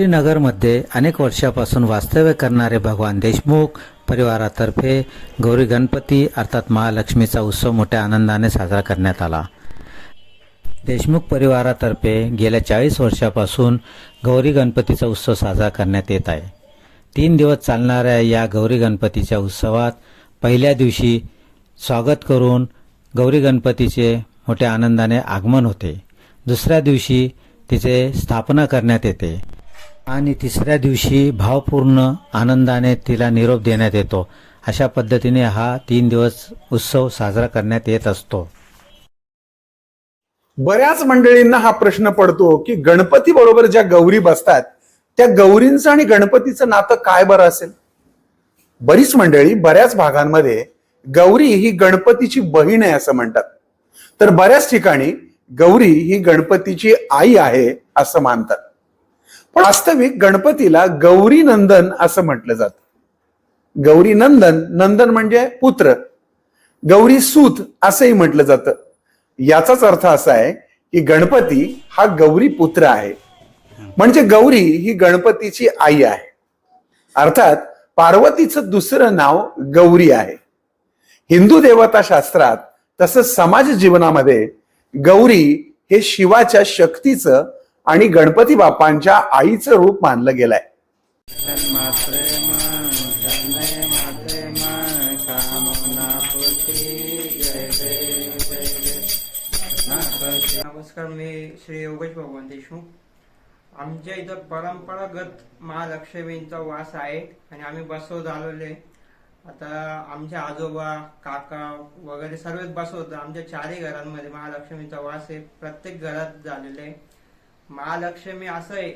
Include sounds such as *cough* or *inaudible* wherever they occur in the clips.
श्रीनगरमध्ये अनेक वर्षापासून वास्तव्य करणारे भगवान देशमुख परिवारातर्फे गौरी गणपती अर्थात महालक्ष्मीचा उत्सव मोठ्या आनंदाने साजरा करण्यात आला. देशमुख परिवारातर्फे गेल्या चाळीस वर्षापासून गौरी गणपतीचा उत्सव साजरा करण्यात येत आहे. तीन दिवस चालणाऱ्या या गौरी गणपतीच्या उत्सवात पहिल्या दिवशी स्वागत करून गौरी गणपतीचे मोठ्या आनंदाने आगमन होते. दुसऱ्या दिवशी तिचे स्थापना करण्यात येते. आणि तिसऱ्या दिवशी भावपूर्ण आनंदाने तिला निरोप देण्यात येतो. अशा पद्धतीने हा तीन दिवस उत्सव साजरा करण्यात येत असतो. बऱ्याच मंडळींना हा प्रश्न पडतो की गणपती बरोबर ज्या गौरी बसतात त्या गौरींचं आणि गणपतीचं नातं काय बरं असेल? बरीच मंडळी बऱ्याच भागांमध्ये गौरी ही गणपतीची बहीण आहे असं म्हणतात. तर बऱ्याच ठिकाणी गौरी ही गणपतीची आई आहे असं मानतात. पण वास्तविक गणपतीला गौरी नंदन असं म्हटलं जातं. गौरी नंदन नंदन म्हणजे पुत्र. गौरी सूत असंही म्हटलं जातं. याचाच अर्थ असा आहे की गणपती हा गौरी पुत्र आहे. म्हणजे गौरी ही गणपतीची आई आहे. अर्थात पार्वतीचं दुसरं नाव गौरी आहे. हिंदू देवता शास्त्रात तसंच समाज जीवनामध्ये गौरी हे शिवाच्या शक्तीचं आणि गणपती बाप्पांच्या आईचं रूप मानलं गेलंय. नमस्कार मी श्री योगेश भगवान देशमुख. आमच्या इथं परंपरागत महालक्ष्मींचा वास आहे आणि आम्ही बसवत झालेले आता आमचे आजोबा काका वगैरे सर्वच बसवत आमच्या चारही घरांमध्ये महालक्ष्मीचा वास आहे. प्रत्येक घरात झालेला आहे. महालक्ष्मी असं आहे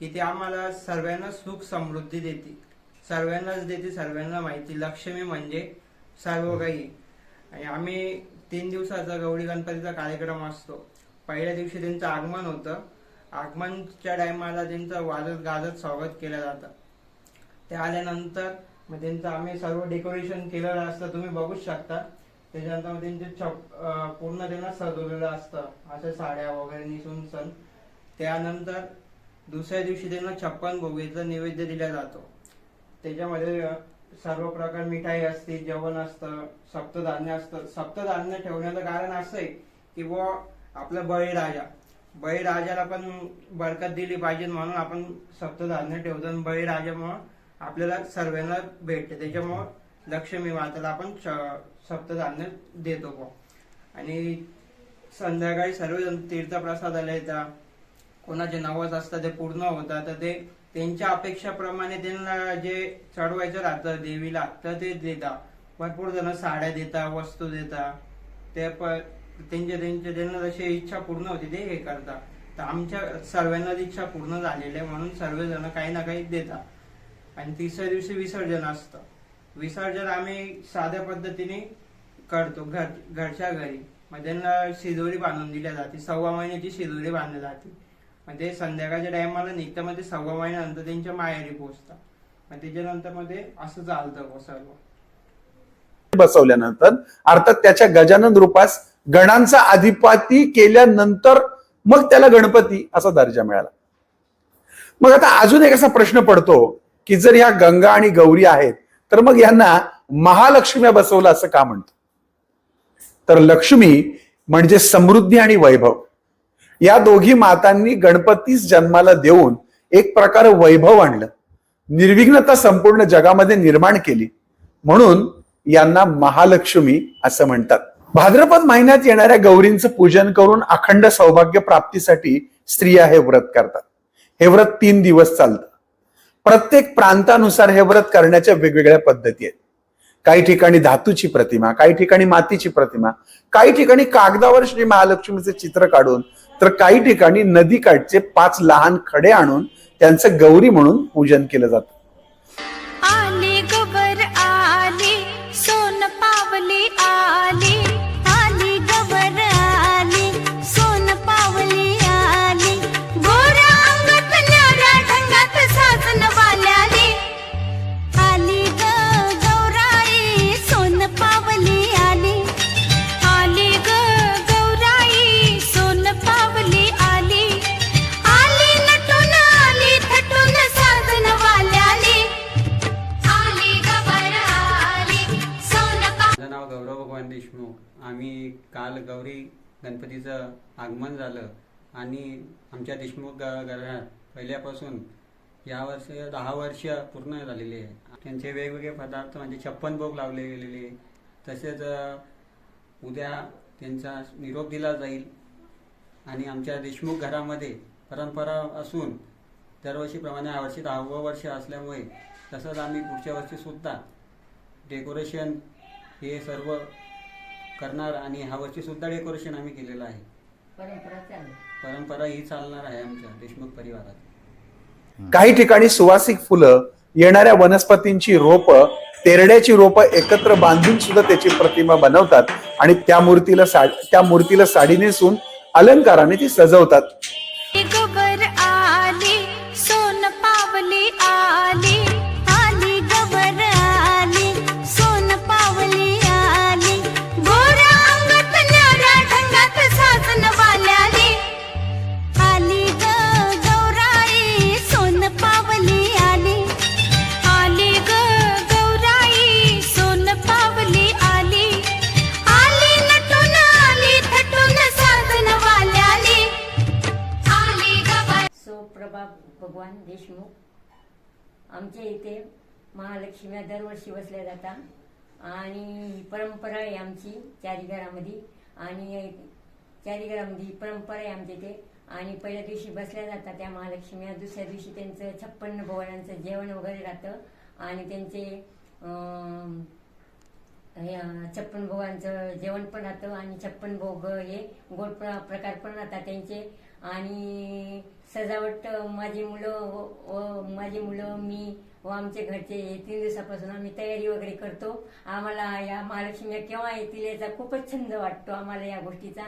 की ते आम्हाला सर्वांना सुख समृद्धी देते. सर्वांनाच देते सर्वांना माहिती. लक्ष्मी म्हणजे सर्व काही आणि आम्ही तीन दिवसाचा गौरी गणपतीचा कार्यक्रम असतो. पहिल्या दिवशी त्यांचं आगमन होतं. आगमनच्या टायमाला त्यांचं वाजत गाजत स्वागत केलं जातं. ते आल्यानंतर मग त्यांचं आम्ही सर्व डेकोरेशन केलेलं असतं. तुम्ही बघूच शकता. त्याच्यानंतर मग त्यांचे छप पूर्ण त्यांना सजवलेलं असतं. अशा साड्या वगैरे निसून सण. त्यानंतर दुसऱ्या दिवशी त्यांना छप्पन भोगीचा नैवेद्य दिला जातो. त्याच्यामध्ये सर्व प्रकार मिठाई असते जेवण असतं सप्तधान्य असतं. सप्तधान्य ठेवण्याचं कारण असं आहे की बुवा आपला बळीराजा. बळीराजाला पण बरकत दिली पाहिजे म्हणून आपण सप्तधान्य ठेवतो आणि बळीराजामुळं आपल्याला सर्वांना भेटते. त्याच्यामुळं लक्ष्मी माताला आपण श- सप्तधान्य देतो बुवा. आणि संध्याकाळी सर्वजण तीर्थप्रसादाला येतात कोणाचे नवस असतात ते पूर्ण होतात तर ते त्यांच्या अपेक्षाप्रमाणे त्यांना जे चढवायचं राहतं देवीला तर ते देतात. भरपूर जण साड्या देतात वस्तू देतात. ते प त्यांच्या त्यांच्या त्यांना जशी इच्छा पूर्ण होती ते हे करतात. तर आमच्या सर्वांना इच्छा पूर्ण झालेली आहे म्हणून सर्वजण काही ना काही देतात. आणि तिसऱ्या दिवशी विसर्जन असतं. विसर्जन आम्ही साध्या पद्धतीने करतो घर घरच्या घरी. मग त्यांना शिदोरी बांधून दिल्या जाते. सव्वा महिन्याची शिदोरी बांधली जाते. म्हणजे संध्याकाळच्या टायमाला निघता मग सव्वा महिन्यानंतर त्यांच्या माहेरी पोहोचतात. मग त्याच्यानंतरमध्ये असं चालतं सर्व. बसवल्यानंतर अर्थात त्याच्या गजानन रूपास गणांचा अधिपती केल्यानंतर मग त्याला गणपती असा दर्जा मिळाला. मग आता अजून एक असा प्रश्न पडतो की जर ह्या गंगा आणि गौरी आहेत तर मग यांना महालक्ष्मी बसवलं असं का म्हणतो तर लक्ष्मी म्हणजे समृद्धी आणि वैभव. या दोघी मातांनी गणपतीस जन्माला देऊन एक प्रकार वैभव आणलं. निर्विघ्नता संपूर्ण जगामध्ये निर्माण केली. म्हणून यांना महालक्ष्मी असं म्हणतात. भाद्रपद महिन्यात येणाऱ्या गौरींचं पूजन करून अखंड सौभाग्य प्राप्तीसाठी स्त्रिया हे व्रत करतात. हे व्रत तीन दिवस चालतं. प्रत्येक प्रांतानुसार हे व्रत करण्याच्या वेगवेगळ्या पद्धती आहेत. काही ठिकाणी धातूची प्रतिमा काही ठिकाणी मातीची प्रतिमा काही ठिकाणी कागदावर श्री महालक्ष्मीचे चित्र काढून तर काही ठिकाणी नदीकाठचे पाच लहान खडे आणून त्यांचं गौरी म्हणून पूजन केलं जातं. आम्ही काल गौरी गणपतीचं आगमन झालं आणि आमच्या देशमुख घरात पहिल्यापासून या वर्षी दहा वर्ष पूर्ण झालेले आहे. त्यांचे वेगवेगळे पदार्थ म्हणजे छप्पन भोग लावले गेलेले तसेच उद्या त्यांचा निरोप दिला जाईल आणि आमच्या देशमुख घरामध्ये परंपरा असून दरवर्षीप्रमाणे यावर्षी दहावं वर्ष असल्यामुळे तसंच आम्ही पुढच्या वर्षीसुद्धा डेकोरेशन हे सर्व करणार आणि ह्या वर्षी सुद्धा डेकोरेशन आम्ही केलेलं आहे. परंपरा चालू. परंपरा ही चालणार आहे आमच्या देशमुख परिवारात. काही ठिकाणी सुवासिक फुलं येणाऱ्या वनस्पतींची रोपं तेरड्याची रोपं एकत्र बांधून सुद्धा त्याची प्रतिमा बनवतात आणि त्या मूर्तीला त्या मूर्तीला साडी नेसून अलंकाराने ती सजवतात. देशमुख. आमच्या इथे महालक्ष्म्या दरवर्षी बसल्या जातात. आणि ही परंपरा आहे आमची चारी घरामध्ये आणि चारी घरामध्ये ही परंपरा आहे आमच्या इथे. आणि पहिल्या दिवशी बसल्या जातात त्या महालक्ष्म्या. दुसऱ्या दिवशी त्यांचं छप्पन्न भवनांचं जेवण वगैरे राहतं. आणि त्यांचे हे, छप्पन भोगांचं जेवण पण राहतं. आणि छप्पन भोग हे गोड प्रकार पण राहतात त्यांचे. आणि सजावट माझी मुलं माझी मुलं मी व आमचे घरचे हे तीन दिवसापासून आम्ही तयारी वगैरे करतो. आम्हाला या महालक्ष्मी केव्हा येतील याचा खूपच छंद वाटतो आम्हाला या गोष्टीचा.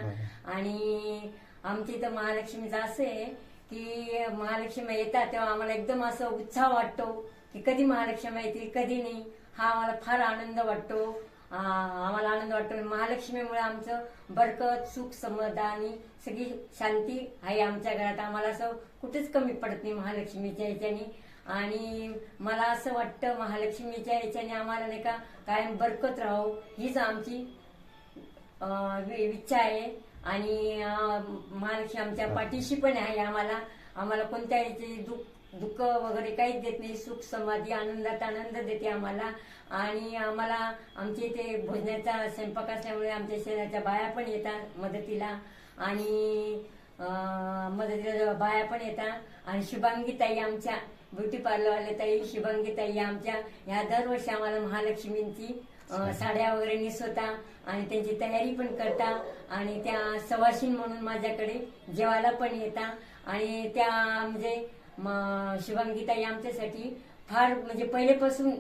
आणि आमच्या इथं महालक्ष्मीचं असं आहे की महालक्ष्मी येतात तेव्हा आम्हाला एकदम असं उत्साह वाटतो की कधी महालक्ष्मी येतील कधी नाही. हा आम्हाला फार आनंद वाटतो. आम्हाला आनंद वाटतो. महालक्ष्मीमुळे आमचं बरकत सुख समाधानी सगळी शांती आहे आमच्या घरात. आम्हाला असं कुठेच कमी पडत नाही महालक्ष्मीच्या ह्याच्याने. आणि मला असं वाटतं महालक्ष्मीच्या ह्याच्याने आम्हाला नाही का कायम बरकत राहो हीच आमची इच्छा आहे. आणि महालक्ष्मी आमच्या पाठीशी पण आहे आम्हाला. आम्हाला कोणत्या याचे दुःख दुःख वगैरे काहीच देत नाही. सुख समाधी आनंदात आनंद देते आम्हाला. आणि आम्हाला आमच्या इथे भोजनाचा स्वयंपाक असल्यामुळे आमच्या शहराच्या बाया पण येतात मदतीला. आणि मदतीला बाया पण येतात. आणि शुभांगी ताई आमच्या ब्युटी पार्लरवाले ताई शुभांगी ताई आमच्या. ह्या दरवर्षी आम्हाला महालक्ष्मींची साड्या वगैरे निसवता आणि त्यांची तयारी पण करता. आणि त्या सवाशीन म्हणून माझ्याकडे जेवायला पण येता. आणि त्या म्हणजे शुभांगीताई आमच्यासाठी फार म्हणजे पहिलेपासून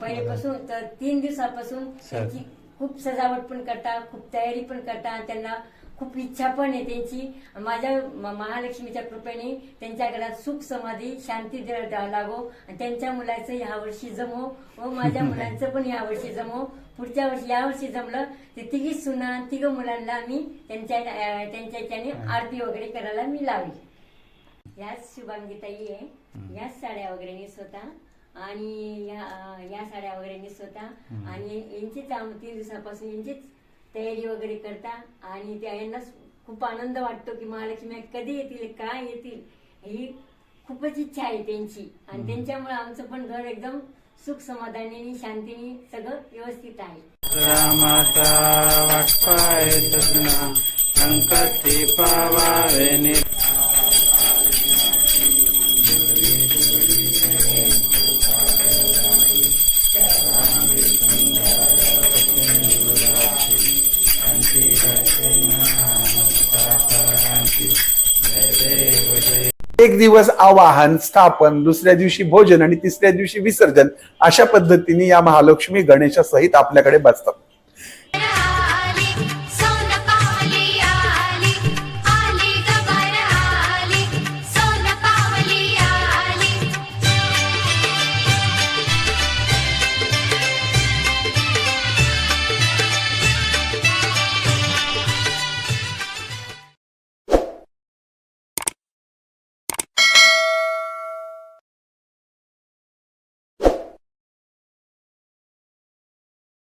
पहिलेपासून तर तीन दिवसापासून त्यांची खूप सजावट पण करता खूप तयारी पण करता त्यांना खूप इच्छा पण आहे त्यांची. माझ्या महालक्ष्मीच्या कृपेने त्यांच्या घरात सुख समाधी शांती लागो. आणि त्यांच्या मुलाचं ह्या वर्षी जमो. व माझ्या *laughs* मुलांचं पण या वर्षी जमो. पुढच्या वर्षी या वर्षी जमलं ते तिघी सुना तिघ मुलांना मी त्यांच्या त्यांच्या आरती वगैरे करायला मी लावली. याच शुभांगीताई आहे. याच साड्या वगैरे नेसवता आणि या या साड्या वगैरे नेसवता आणि यांचीच तीन दिवसापासून यांचीच तयारी वगैरे करता आणि त्या यांना खूप आनंद वाटतो की महालक्ष्मी कधी येतील काय येतील ही खूपच इच्छा आहे त्यांची. आणि त्यांच्यामुळे आमचं पण घर एकदम सुख समाधानाने शांतीने सगळं व्यवस्थित आहे. एक दिवस आवाहन स्थापन दुसऱ्या दिवशी भोजन आणि तिसऱ्या दिवशी विसर्जन अशा पद्धतीने या महालक्ष्मी गणेशासहित आपल्याकडे बसतात.